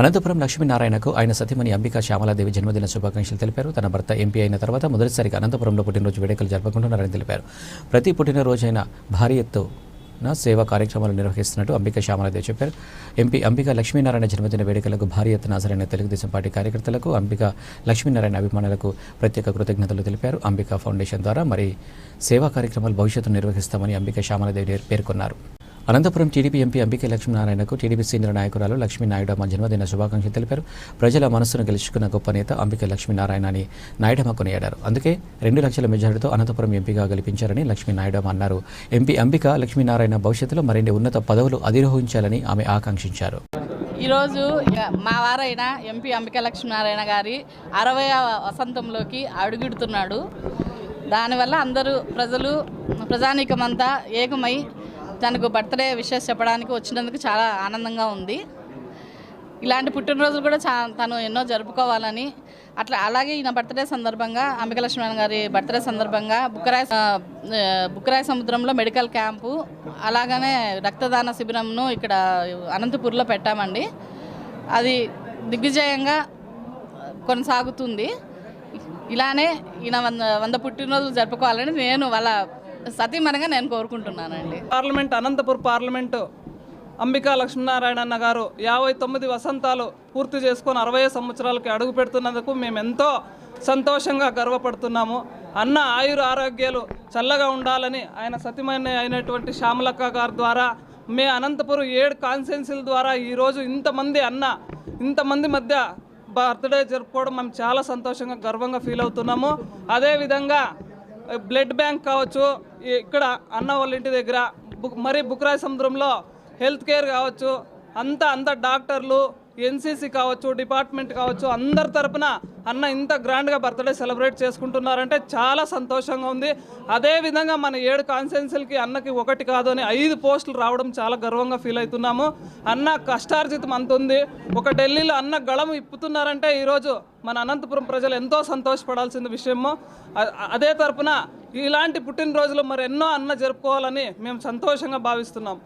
అనంతపురం లక్ష్మీనారాయణకు ఆయన సతీమణి అంబికా శ్యామలాదేవి జన్మదిన శుభాకాంక్షలు తెలిపారు. తన భర్త ఎంపీ అయిన తర్వాత మొదటిసారిగా అనంతపురంలో పుట్టినరోజు వేడుకలు జరుపుకుంటున్నారని తెలిపారు. ప్రతి పుట్టినరోజైన భారీ ఎత్తున సేవా కార్యక్రమాలు నిర్వహిస్తున్నట్టు అంబికా శ్యామలాదేవి చెప్పారు. ఎంపీ అంబికా లక్ష్మీనారాయణ జన్మదిన వేడుకలకు భారీ ఎత్తున హాజరైన తెలుగుదేశం పార్టీ కార్యకర్తలకు అంబికా లక్ష్మీనారాయణ అభిమానులకు ప్రత్యేక కృతజ్ఞతలు తెలిపారు. అంబికా ఫౌండేషన్ ద్వారా మరి సేవా కార్యక్రమాలు భవిష్యత్తు నిర్వహిస్తామని అంబికా శ్యామలాదేవి పేర్కొన్నారు. అనంతపురం టీడీపీ ఎంపీ అంబికే లక్ష్మీనారాయణకు టీడీపీ సీనియర్ నాయకురాలు లక్ష్మీనాయుడమ్మ జన్మదిన శుభాకాంక్షలు తెలిపారు. ప్రజల మనస్సును గెలుచుకున్న గొప్ప నేత అంబికే లక్ష్మీనారాయణ అని నాయుడమ్మ కొనియాడారు. అందుకే రెండు లక్షల మెజారిటీతో అనంతపురం ఎంపీగా గెలిపించారని లక్ష్మీనాయుడమ్మ అన్నారు. ఎంపీ అంబిక లక్ష్మీనారాయణ భవిష్యత్తులో మరిన్ని ఉన్నత పదవులు అధిరోహించాలని ఆమె ఆకాంక్షించారు. ఈరోజు మా వారైన ఎంపీ అంబిక లక్ష్మీనారాయణ గారి అరవై వసంతంలోకి అడుగుడుతున్నాడు. దానివల్ల అందరూ ప్రజలు ప్రజానీకమంతా ఏకమై తనకు బర్త్డే విషెస్ చెప్పడానికి వచ్చినందుకు చాలా ఆనందంగా ఉంది. ఇలాంటి పుట్టినరోజులు కూడా చా తను ఎన్నో జరుపుకోవాలని. అట్లా అలాగే ఈయన బర్త్డే సందర్భంగా అంబిక లక్ష్మణ్ గారి బర్త్డే సందర్భంగా బుక్కరాయ బుక్కరాయ సముద్రంలో మెడికల్ క్యాంపు అలాగనే రక్తదాన శిబిరంను ఇక్కడ అనంతపూర్లో పెట్టామండి. అది దిగ్విజయంగా కొనసాగుతుంది. ఇలానే ఈయన వంద వంద పుట్టినరోజులు జరుపుకోవాలని నేను వాళ్ళ సతీమణిగా నేను కోరుకుంటున్నానండి. పార్లమెంట్ అనంతపురం పార్లమెంటు అంబికా లక్ష్మీనారాయణ అన్న గారు యాభై తొమ్మిది వసంతాలు పూర్తి చేసుకొని అరవై సంవత్సరాలకి అడుగు పెడుతున్నందుకు మేము ఎంతో సంతోషంగా గర్వపడుతున్నాము. అన్న ఆయుర ఆరోగ్యాలు చల్లగా ఉండాలని ఆయన సతీమణి అయినటువంటి శ్యామలక్క గారి ద్వారా మే అనంతపురం ఏడు కాన్సెన్సీల ద్వారా ఈరోజు ఇంతమంది అన్న ఇంతమంది మధ్య బర్త్డే జరుపుకోవడం మేము చాలా సంతోషంగా గర్వంగా ఫీల్ అవుతున్నాము. అదేవిధంగా బ్లడ్ బ్యాంక్ కావచ్చు ఇక్కడ అన్న వాళ్ళ ఇంటి దగ్గర బుక్ మరి బుక్రాయ్ సముద్రంలో హెల్త్ కేర్ కావచ్చు అంతా అంత డాక్టర్లు ఎన్సీసీ కావచ్చు డిపార్ట్మెంట్ కావచ్చు అందరి తరపున అన్న ఇంత గ్రాండ్గా బర్త్డే సెలబ్రేట్ చేసుకుంటున్నారంటే చాలా సంతోషంగా ఉంది. అదేవిధంగా మన ఏడు కాన్సెన్సీలకి అన్నకి ఒకటి కాదు అని ఐదు పోస్టులు రావడం చాలా గర్వంగా ఫీల్ అవుతున్నాము. అన్న కష్టార్జితం అంత ఉంది. ఒక ఢిల్లీలో అన్న గళం ఇప్పుతున్నారంటే ఈరోజు మన అనంతపురం ప్రజలు ఎంతో సంతోషపడాల్సిన విషయము అదే తరపున ఇలాంటి పుట్టినరోజులు మరి ఎన్నో అన్న జరుపుకోవాలని మేము సంతోషంగా భావిస్తున్నాం.